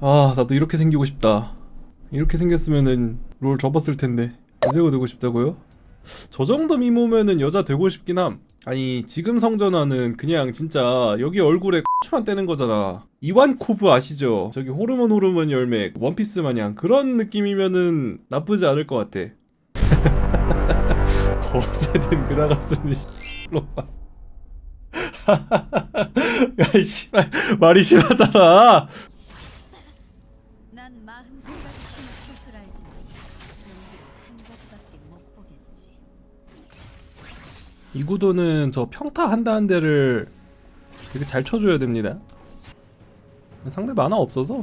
아 나도 이렇게 생기고 싶다. 이렇게 생겼으면은 롤 접었을 텐데. 여자가 되고 싶다고요? 저 정도 미모면은 여자 되고 싶긴 함. 아니 지금 성전화는 그냥 진짜 여기 얼굴에 추만 떼는 거잖아. 이완코브 아시죠? 저기 호르몬 호르몬 열매 원피스 마냥 그런 느낌이면은 나쁘지 않을 것 같아. 거세된 그라가스는 씨로 야이 씨발 말이 심하잖아 이 구도는 저 평타 한다 한 대를 되게 잘 쳐줘야 됩니다. 상대 만화 없어서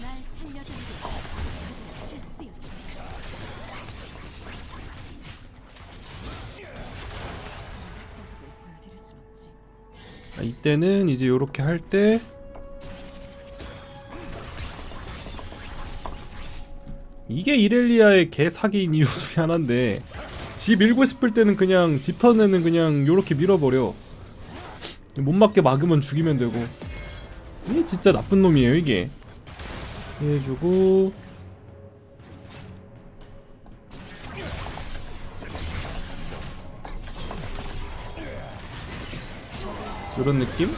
날게 이때는 이제 요렇게 할 때 이게 이렐리아의 개 사기인 이유 중에 하나인데 집 밀고 싶을 때는 그냥 집 턴에는 그냥 요렇게 밀어버려. 못 맞게 막으면 죽이면 되고. 이게 진짜 나쁜 놈이에요 이게 해주고 이런 느낌?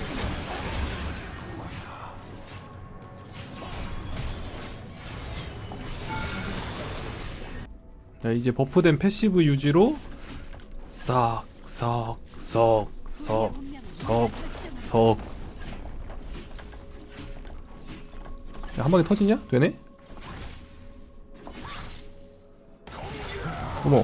자 이제 버프된 패시브 유지로 싹 싹 싹 싹싹 야, 한 방에 터지냐? 되네? 어머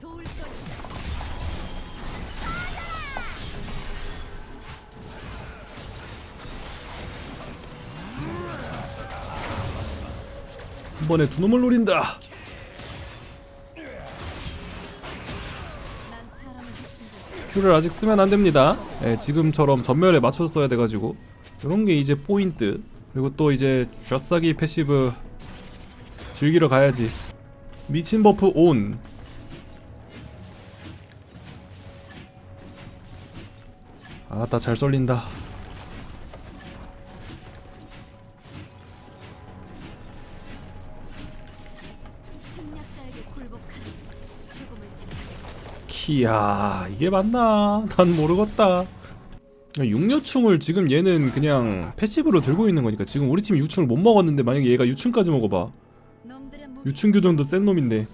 도울 거야. 한 번에 두 놈을 노린다. 큐를 아직 쓰면 안 됩니다. 예, 지금처럼 전멸에 맞춰서 써야 돼가지고 이런 게 이제 포인트. 그리고 또 이제 벼싸기 패시브 즐기러 가야지. 미친 버프 온. 아따 잘 썰린다. 죽음을 키야 이게 맞나? 난 모르겠다. 육류충을 지금 얘는 그냥 패시브로 들고 있는 거니까 지금 우리 팀이 유충을 못 먹었는데 만약에 얘가 유충까지 먹어봐. 유충 교정도 센 놈인데.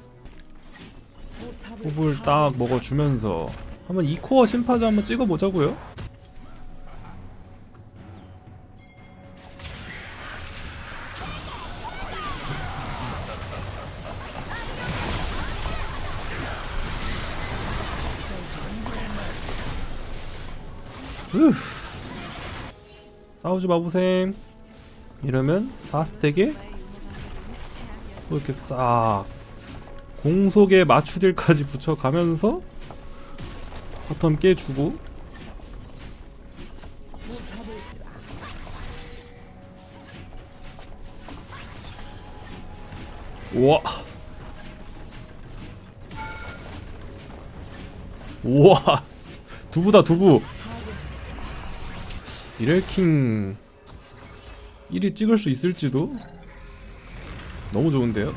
호불 딱 먹어주면서 한번 2코어 심파자 한번 찍어보자고요 으 싸우지 마보셈. 이러면 4스택에 또 이렇게 싹 공속에 맞추딜까지 붙여가면서 바텀 깨주고. 우와. 우와. 두부다 두부 이렐킹 1위 찍을 수 있을지도 너무 좋은데요?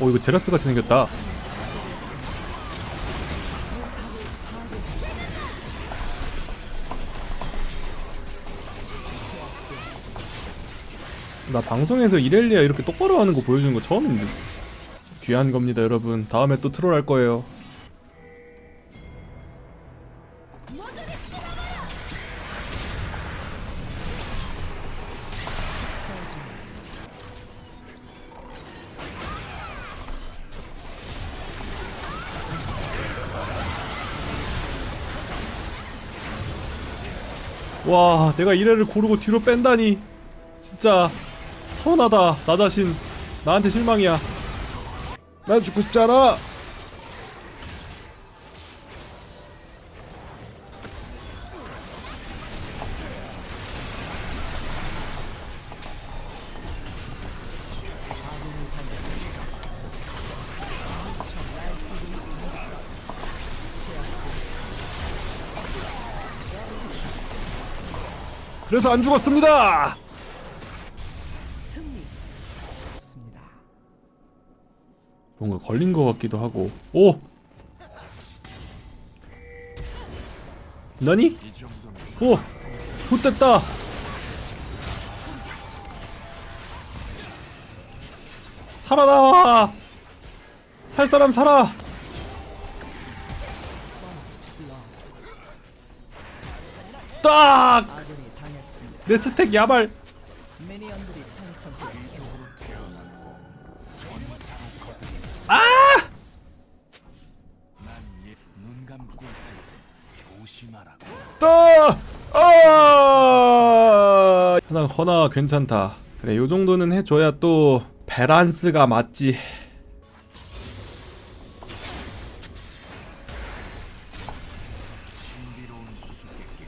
오 이거 제라스 같이 생겼다. 나 방송에서 이렐리아 이렇게 똑바로 하는 거 보여주는 거 처음인데. 귀한 겁니다 여러분. 다음에 또 트롤 할 거예요. 와 내가 이래를 고르고 뒤로 뺀다니. 진짜. 서운하다. 나 자신 나한테 실망이야. 난 죽고 싶지 않아. 그래서 안 죽었습니다 걸린 것 같기도 하고. 오! 너니? 오! 굿됐다! 살아나와! 살 사람 살아! 딱! 내 스택 야발 또! 아! 하나 허나 괜찮다. 그래, 요 정도는 해줘야 또 밸런스가 맞지. 신비로운 수수께끼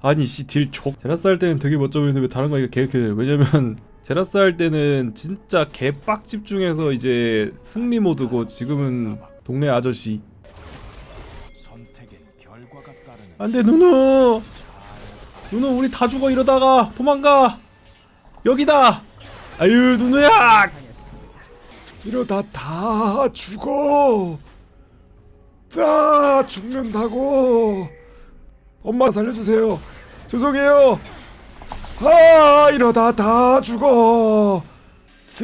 아! 또! 아니 씨딜 족. 제라스 할 때는 되게 멋져 보이는데 왜 다른 거 이렇게 계획해요? 왜냐면 제라스 할 때는 진짜 개빡 집중해서 이제 승리 모드고 지금은 동네 아저씨. 안돼 누누 누누 우리 다 죽어 이러다가 도망가 여기다 아유 누누야. 이러다 다 죽어 다 죽는다고 엄마 살려주세요. 죄송해요. 아 이러다 다 죽어.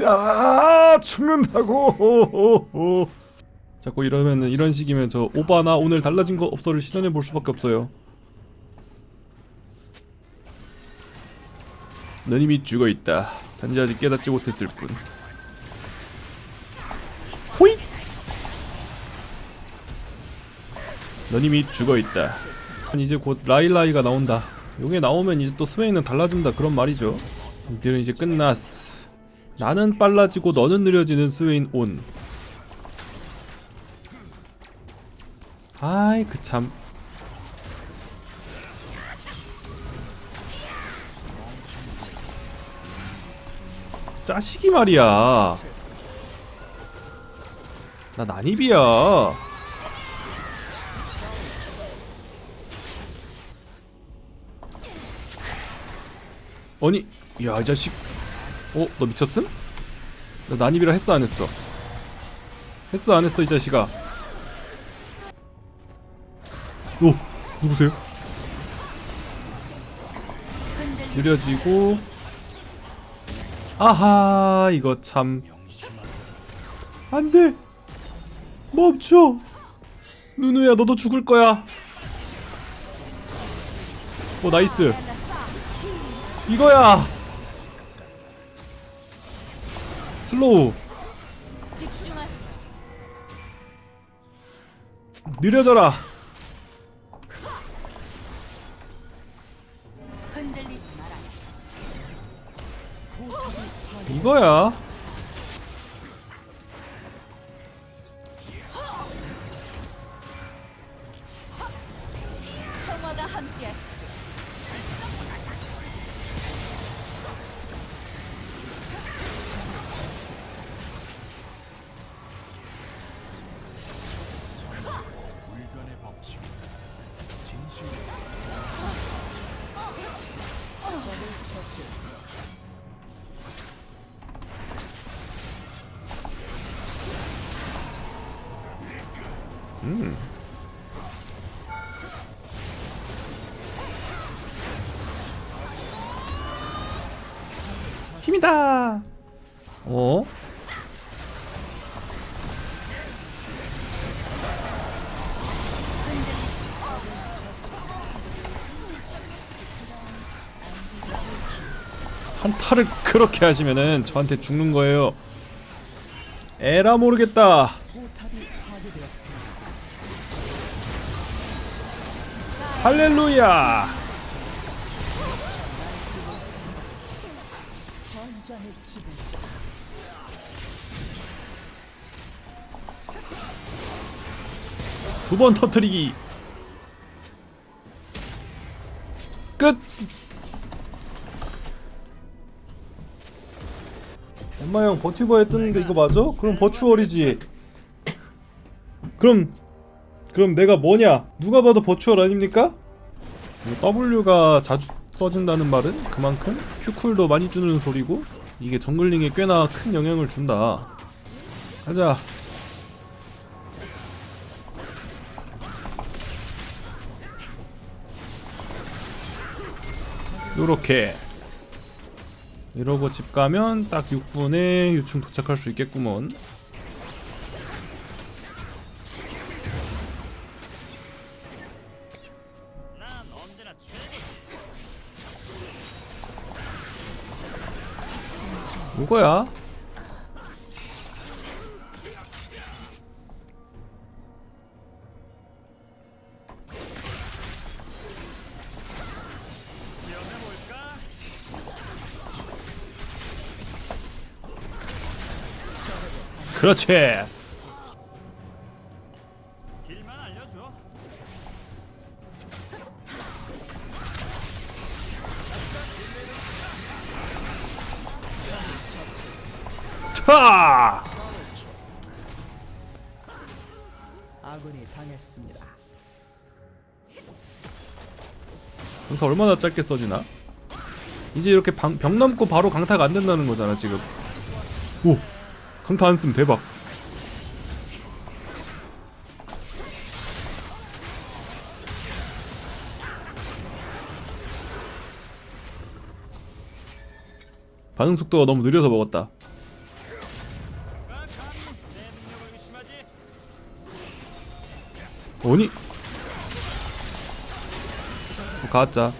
다 죽는다고. 자꾸 이러면은 이런 식이면 저 오바나 오늘 달라진 거 없어를 시전해 볼 수밖에 없어요. 넌 이미 죽어 있다. 단지 아직 깨닫지 못했을 뿐. 호잇! 넌 이미 죽어 있다 이제 곧 라일라이가 나온다. 요게 나오면 이제 또 스웨인은 달라진다. 그런 말이죠. 이들은 이제 끝났어 나는 빨라지고 너는 느려지는 스웨인 온. 아이 그참. 짜식이 말이야. 나 난입이야. 아니, 야이 자식. 어, 너 미쳤음? 나 난입이라 했어 안 했어? 했어 안 했어 이 자식아. 오, 누구세요? 느려지고. 아하, 이거 참. 안돼 멈춰 누누야 너도 죽을 거야 오 나이스 이거야 슬로우. 느려져라. 이거야 힘이다 어? 한타를 그렇게 하시면은 저한테 죽는 거예요. 에라 모르겠다. 할렐루야. 두 번 터트리기. 끝. 엄마 형 버튜버에 뜨는데 이거 맞아? 그럼 버추얼이지. 그럼 그럼 내가 뭐냐? 누가 봐도 버추얼 아닙니까? W가 자주 써진다는 말은 그만큼 Q쿨도 많이 주는 소리고 이게 정글링에 꽤나 큰 영향을 준다. 가자. 요렇게 이러고 집 가면 딱 6분에 유충 도착할 수 있겠구먼. 이거야 그렇지 차! 아군이 당했습니다. 강타 얼마나 짧게 써지나? 이제 이렇게 방, 벽 넘고 바로 강타가 안 된다는 거잖아 지금 오 강타 안 쓰면 대박. 반응 속도가 너무 느려서 먹었다. 오니? 어, 가짜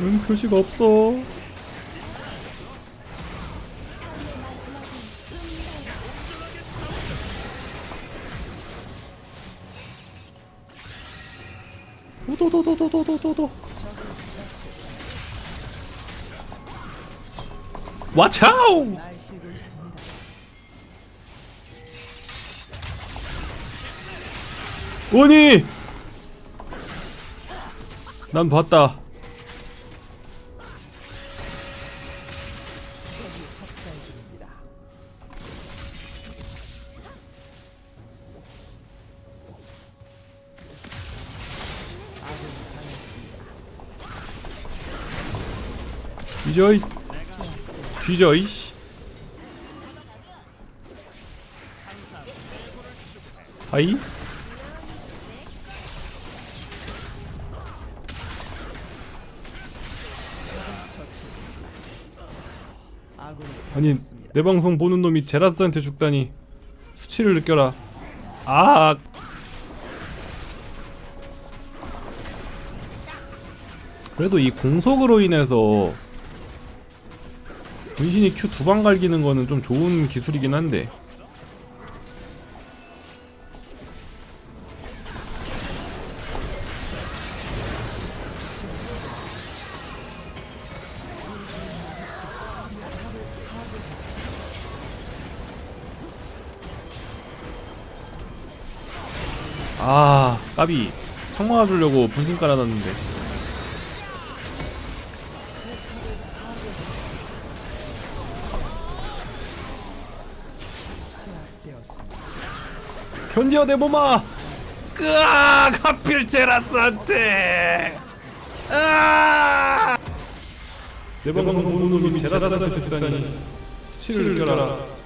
응 표시가 없어 와차우! 오니! 난 봤다. 이제 뒤져이 뒤져 이 씨. 하이 아니. 내 방송 보는 놈이 제라스한테 죽다니 수치를 느껴라 아 그래도 이 공속으로 인해서 분신이 Q 두 방 갈기는 거는 좀 좋은 기술이긴 한데. 아 까비. 창 막아주려고 분신 깔아놨는데 견디어 내 몸아 으악 하필 제라스한테. 으악. 내 방송 보는 놈이 제라스한테 죽다니 수치를 느껴라